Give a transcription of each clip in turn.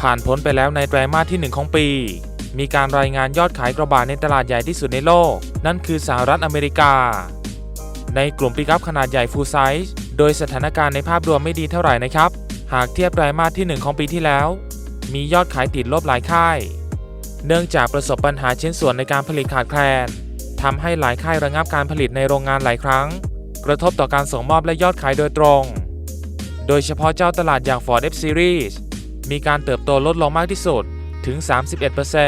ผ่านพ้นไปแล้วในไตรมาสที่ 1 ของปี มีการรายงานยอดขายกระบะในตลาดใหญ่ที่สุดในโลก นั่นคือสหรัฐอเมริกา ในกลุ่มปิกัพขนาดใหญ่ full size โดยสถานการณ์ในภาพรวมไม่ดีเท่าไหร่นะครับ หากเทียบไตรมาสที่ 1 ของปีที่แล้ว มียอดขายติดลบหลายค่าย เนื่องจากประสบปัญหาชิ้นส่วนในการผลิตขาดแคลนทำให้หลายค่ายระงับการผลิตในโรงงานหลายครั้ง กระทบต่อการส่งมอบและยอดขายโดยตรง โดยเฉพาะเจ้าตลาดอย่าง Ford F Series มีการเติบโตลดลงมากที่สุดถึง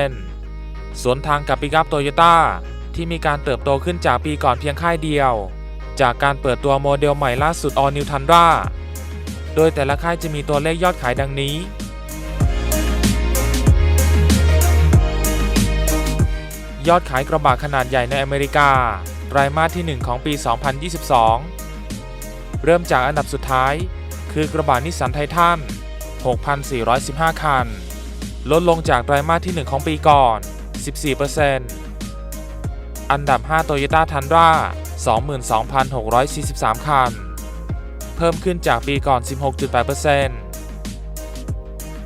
31%สวนทางกับปิกัพโตโยต้าที่มีการเติบโตขึ้นจากปีก่อนเพียงค่ายเดียว จากการเปิดตัวโมเดลใหม่ล่าสุด All New Tundra โดยแต่ละค่ายจะมีตัวเลขยอดขายดังนี้ ยอดขายกระบะขนาดใหญ่ในอเมริกาไตรมาสที่ 1 ของปี 2022 เริ่มจากอันดับสุดท้าย คือกระบะนิสสันไททัน 6,415 คัน ลดลงจากไตรมาสที่ 1 ของปีก่อน 14%อันดับ 5 Toyota Tundra 22,643 คัน เพิ่มขึ้นจากปีก่อน 16.8%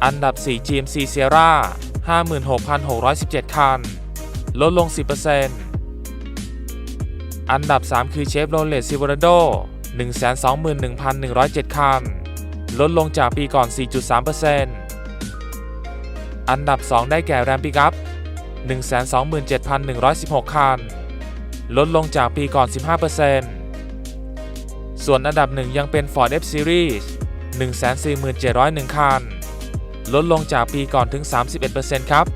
อันดับ 4 GMC Sierra 56,617 คัน ลดลง 10%อันดับ 3 คือ Chevrolet Silverado 121,107 คัน ลดลงจากปีก่อน 4.3%อันดับ 2 ได้แก่ Ram Pickup 127,116 คัน ลดลงจากปีก่อน 15%ส่วนอันดับ 1 ยังเป็น Ford F Series 147,001 คัน ลดลงจากปีก่อนถึง 31%ครับ